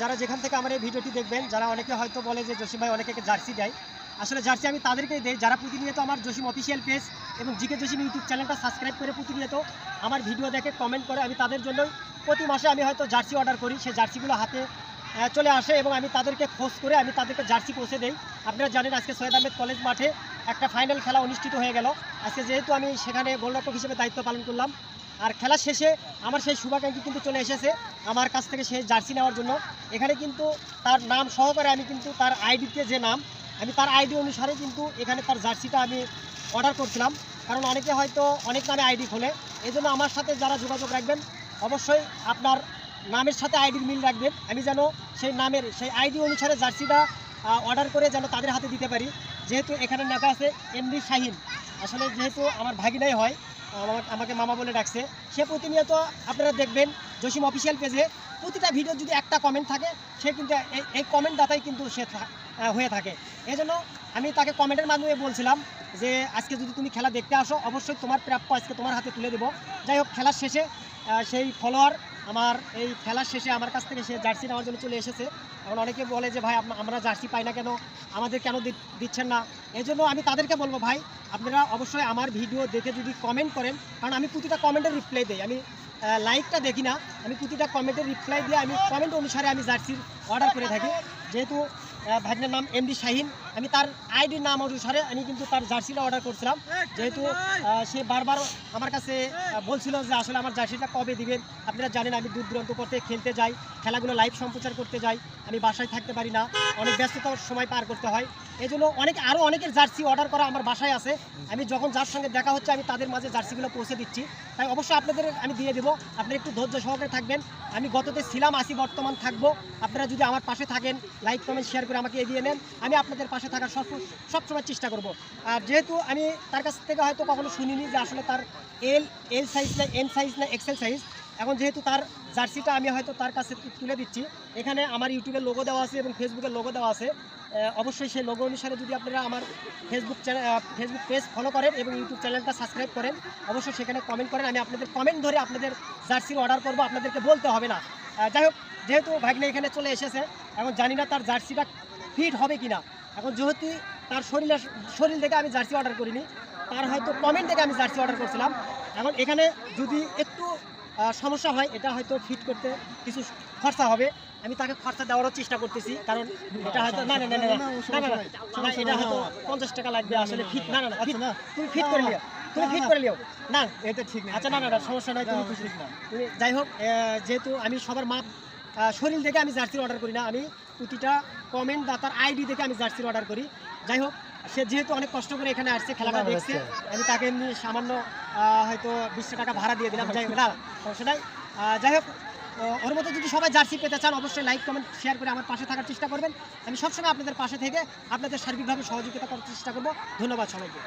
যারা যেখান থেকে আমার এই ভিডিওটি দেখবেন, যারা অনেকে হয়তো বলে যে জসিম ভাই অনেকে জার্সি দেয়, আসলে জার্সি আমি তাদেরকেই দেই। যারা প্রতিনিয়ত আমার জসিম অফিসিয়াল পেজ এবং জিকে জসিম ইউটিউব চ্যানেলটা সাবস্ক্রাইব করে প্রতিনিয়ত আমার ভিডিও দেখে কমেন্ট করে, আমি তাদের জন্যই প্রতি মাসে আমি হয়তো জার্সি অর্ডার করি। সেই জার্সিগুলো হাতে চলে আসে এবং আমি তাদেরকে খোঁজ করে আমি তাদেরকে জার্সি পৌঁছে দেই। আপনারা জানেন আজকে সৈয়দ আহমেদ কলেজ মাঠে একটা ফাইনাল খেলা অনুষ্ঠিত হয়ে গেল। আজকে যেহেতু আমি সেখানে গোলরক্ষক হিসেবে দায়িত্ব পালন করলাম আর খেলা শেষে আমার সেই শুভাকাঙ্ক্ষী কিন্তু চলে এসেছে আমার কাছ থেকে সেই জার্সি নেওয়ার জন্য। এখানে কিন্তু তার নাম সহকারে আমি কিন্তু তার আইডিতে যে নাম, আমি তার আইডি অনুসারে কিন্তু এখানে তার জার্সিটা আমি অর্ডার করছিলাম। কারণ অনেকে হয়তো অনেক নামে আইডি খোলে। এই জন্য আমার সাথে যারা যোগাযোগ রাখবেন, অবশ্যই আপনার নামের সাথে আইডির মিল রাখবেন। আমি যেন সেই নামের, সেই আইডি অনুসারে জার্সিটা অর্ডার করে যেন তাদের হাতে দিতে পারি। যেহেতু এখানে লেখা আছে এমডি শাহিন। আসলে যেহেতু আমার ভাগিনাই হয় আমাকে মামা বলে ডাকছে। সে প্রতিনিয়ত আপনারা দেখবেন জসিম অফিসিয়াল পেজে প্রতিটা ভিডিও যদি একটা কমেন্ট থাকে, সে কিন্তু এই- কমেন্ট দাতাই কিন্তু সে হয়ে থাকে। এজন্য জন্য আমি তাকে কমেন্টের মাধ্যমে বলছিলাম যে, আজকে যদি তুমি খেলা দেখতে আসো, অবশ্যই তোমার প্রাপ্য আজকে তোমার হাতে তুলে দেবো। যাই হোক, খেলার শেষে সেই ফলোয়ার আমার এই খেলার শেষে আমার কাছ থেকে সে জার্সি নেওয়ার জন্য চলে এসেছে। এখন অনেকে বলে যে, ভাই, আমরা জার্সি পাই না কেন? আমাদের কেন দিচ্ছেন না? এই জন্য আমি তাদেরকে বলব, ভাই, আপনারা অবশ্যই আমার ভিডিও দেখে যদি কমেন্ট করেন, কারণ আমি প্রতিটা কমেন্টের রিপ্লাই দিই। আমি লাইকটা দেখি না। আমি প্রতিটা কমেন্টের রিপ্লাই দিয়ে আমি কমেন্ট অনুসারে আমি জার্সির অর্ডার করে থাকি। যেহেতু ভাগ্নের নাম এম ডি শাহিন আমি তার আইডির নাম অনুসারে আমি কিন্তু তার জার্সিটা অর্ডার করছিলাম। যেহেতু সে বারবার আমার কাছে বলছিল যে আসলে আমার জার্সিটা কবে দিবেন? আপনারা জানেন আমি দূর দূরান্ত করতে খেলতে যাই খেলাগুলো লাইভ সম্প্রচার করতে যাই আমি বাসায় থাকতে পারি না অনেক ব্যস্ততার সময় পার করতে হয়। এই জন্য অনেক আরও অনেকের জার্সি অর্ডার করা আমার বাসায় আছে। আমি যখন যার সঙ্গে দেখা হচ্ছে আমি তাদের মাঝে জার্সিগুলো পৌঁছে দিচ্ছি। তাই অবশ্যই আপনাদের আমি দিয়ে দেবো। আপনারা একটু ধৈর্য সহকারে থাকবেন। আমি গততে ছিলাম আসি বর্তমান থাকব। আপনারা যদি আমার পাশে থাকেন লাইক কমেন্ট শেয়ার করে আমাকে এগিয়ে নেন। আমি আপনাদের পাশে থাকার সব সবসময় চেষ্টা করব। আর যেহেতু আমি তার কাছ থেকে হয়তো কখনো শুনিনি যে আসলে তার এল এল সাইজ না এম সাইজ না এক্সেল সাইজ এখন যেহেতু তার জার্সিটা আমি হয়তো তার কাছে তুলে দিচ্ছি। এখানে আমার ইউটিউবের লোগো দেওয়া আছে এবং ফেসবুকের লোগো দেওয়া আছে। অবশ্যই সেই লোগো অনুসারে যদি আপনারা আমার Facebook channel Facebook page follow করেন এবং ইউটিউব চ্যানেলটা সাবস্ক্রাইব করেন, অবশ্যই সেখানে কমেন্ট করেন। আমি আপনাদের কমেন্ট ধরে আপনাদের জার্সির অর্ডার করব, আপনাদেরকে বলতে হবে না। যাই হোক, যেহেতু ভাগ্নে এখানে চলে এসেছে, এখন জানি না তার জার্সিটা ফিট হবে কি না এখন যেহেতু তার শরীরে শরীর থেকে আমি জার্সি অর্ডার করিনি তার হয়তো কমেন্ট থেকে আমি জার্সি অর্ডার করছিলাম এখন এখানে যদি একটু সমস্যা হয় এটা হয়তো ফিট করতে কিছু খরচা হবে আমি তাকে খরচা দেওয়ারও চেষ্টা করতেছি কারণ এটা হয়তো না না না না না, এটা হয়তো পঞ্চাশ টাকা লাগবে আসলে ফিট না না না তুমি ফিট করে লিও তুমি ফিট করে লিও না এটা ঠিক না আচ্ছা না না না সমস্যা নয় তুমি খুশি তুমি যাই হোক যেহেতু আমি সবার মাপ শরীর দেখে আমি জার্সি অর্ডার করি না আমি প্রতিটা কমেন্ট দাতার আইডি দেখে আমি জার্সির অর্ডার করি। যাই হোক সে যেহেতু অনেক কষ্ট করে এখানে আসছে খেলাটা দেখছে আমি তাকে এমনি সামান্য হয়তো বিশটা টাকা ভাড়া দিয়ে দিলাম যাই হোক না আহ, যাই হোক ওর মতো যদি সবাই জার্সি পেতে চান অবশ্যই লাইক কমেন্ট শেয়ার করে আমার পাশে থাকার চেষ্টা করবেন। আমি সবসময় আপনাদের পাশে থেকে আপনাদের সার্বিকভাবে সহযোগিতা করার চেষ্টা করব। ধন্যবাদ সবাইকে।